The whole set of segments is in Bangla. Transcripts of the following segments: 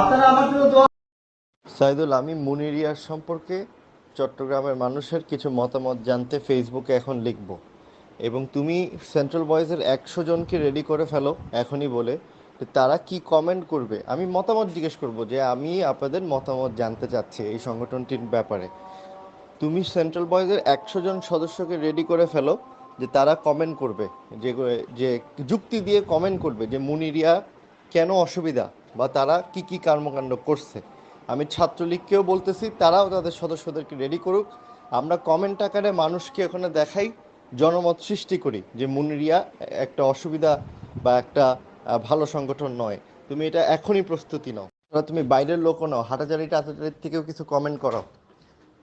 আপনারা আমার জন্য দোয়া সাইদুল, আমি মুনিরিয়ার সম্পর্কে চট্টগ্রামের মানুষের কিছু মতামত জানতে ফেসবুকে এখন লিখব। এবং তুমি সেন্ট্রাল বয়েজের একশো জনকে রেডি করে ফেলো, এখনই বলে তারা কি কমেন্ট করবে। আমি মতামত জিজ্ঞেস করব যে আমি আপনাদের মতামত জানতে চাচ্ছি এই সংগঠনটির ব্যাপারে। তুমি সেন্ট্রাল বয়েজের একশো জন সদস্যকে রেডি করে ফেলো যে তারা কমেন্ট করবে, যে যে যুক্তি দিয়ে কমেন্ট করবে যে মুনিরিয়া কেন অসুবিধা? বা তারা কি কি কর্মকাণ্ড করছে। আমি ছাত্রলীগকেও বলতেছি, তারাও তাদের সদস্যদেরকে রেডি করুক। আমরা কমেন্ট আকারে মানুষকে ওখানে দেখাই, জনমত সৃষ্টি করি যে মুনিরিয়া একটা অসুবিধা বা একটা ভালো সংগঠন নয়। তুমি এটা এখনই প্রস্তুতি নাও। তুমি বাইরের লোকও নাও, হাটাজারি টাটাজারির থেকেও কিছু কমেন্ট করো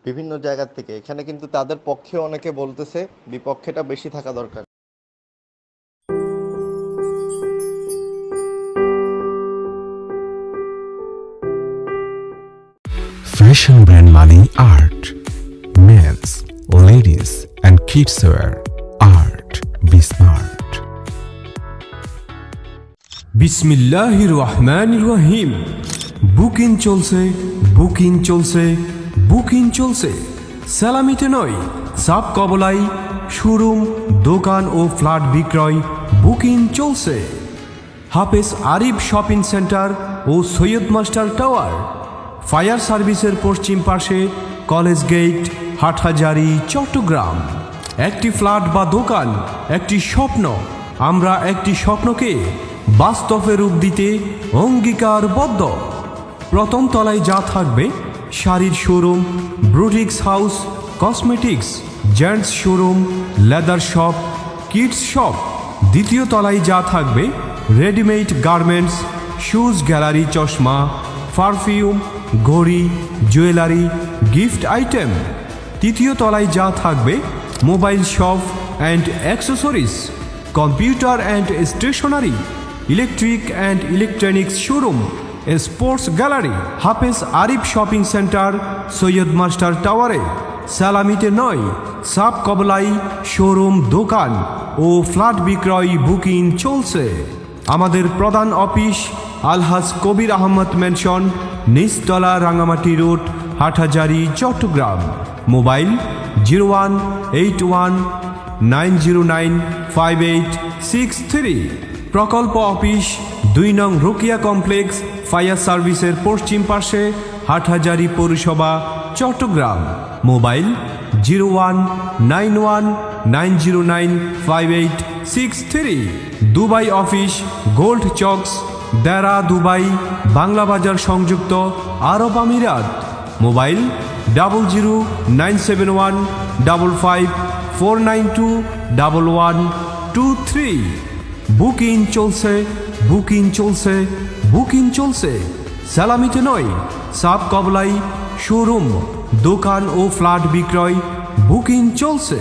বিভিন্ন জায়গা থেকে। এখানে কিন্তু তাদের পক্ষে অনেকে বলতেছে বিপক্ষেটা বেশি থাকা দরকার। Fashion brand Mani Art. Men's, ladies, and kids wear. Art. Be smart. বিসমিল্লাহির রহমানির রহিম বুকিং চলছে বুকিং চলছে বুকিং চলছে সালামিতে নয় সাপ কবলাই শোরুম দোকান ও ফ্ল্যাট বিক্রয় বুকিং চলছে হাফেজ আরিফ শপিং সেন্টার ও সৈয়দ মাস্টার টাওয়ার ফায়ার সার্ভিসের পশ্চিম পাশে কলেজ গেট, হাটহাজারি, চট্টগ্রাম। একটি ফ্ল্যাট বা দোকান, একটি স্বপ্ন। আমরা একটি স্বপ্নকে বাস্তবে রূপ দিতে অঙ্গীকারবদ্ধ। প্রথম তলায় যা থাকবে, শাড়ির showroom, boutiques house, cosmetics, gents showroom, leather shop, kids shop. দ্বিতীয় তলায় যা থাকবে, রেডিমেড গার্মেন্টস, শুজ গ্যালারি, চশমা, পারফিউম ঘড়ি, জুয়েলারি, গিফট আইটেম। তৃতীয় তলায় যা থাকবে, mobile shop and accessories, computer and stationery, electric and electronics showroom, sports gallery, Hafez Arif shopping centre, Syed master টাওয়ারে, সালামিতে নয়, সাপ কবলাই, শোরুম, দোকান ও ফ্ল্যাট বিক্রয় বুকিং চলছে। আমাদের প্রধান অফিস আলহাজ কবির আহমদ মেনশন, নিচতলা Rangamati road, Hathazari, Chattogram. Mobile zero one eight one nine zero nine five eight six three. প্রকল্প অফিস দুই নং রোকিয়া কমপ্লেক্স ফায়ার সার্ভিসের পশ্চিম পাশে হাটহাজারি পৌরসভা, Chattogram. Mobile zero one nine one nine zero nine five eight six three. Dubai office gold চক্স Deira, Dubai, Bangla Bazar সংযুক্ত আরব আমিরাত। Mobile double zero nine seven one double five four nine two double one two three booking চলছে বুকিং চলছে বুকিং চলছে। সালামিতে নয়, সাব কবলাই, শোরুম, দোকান ও ফ্ল্যাট বিক্রয়, বুকিং চলছে।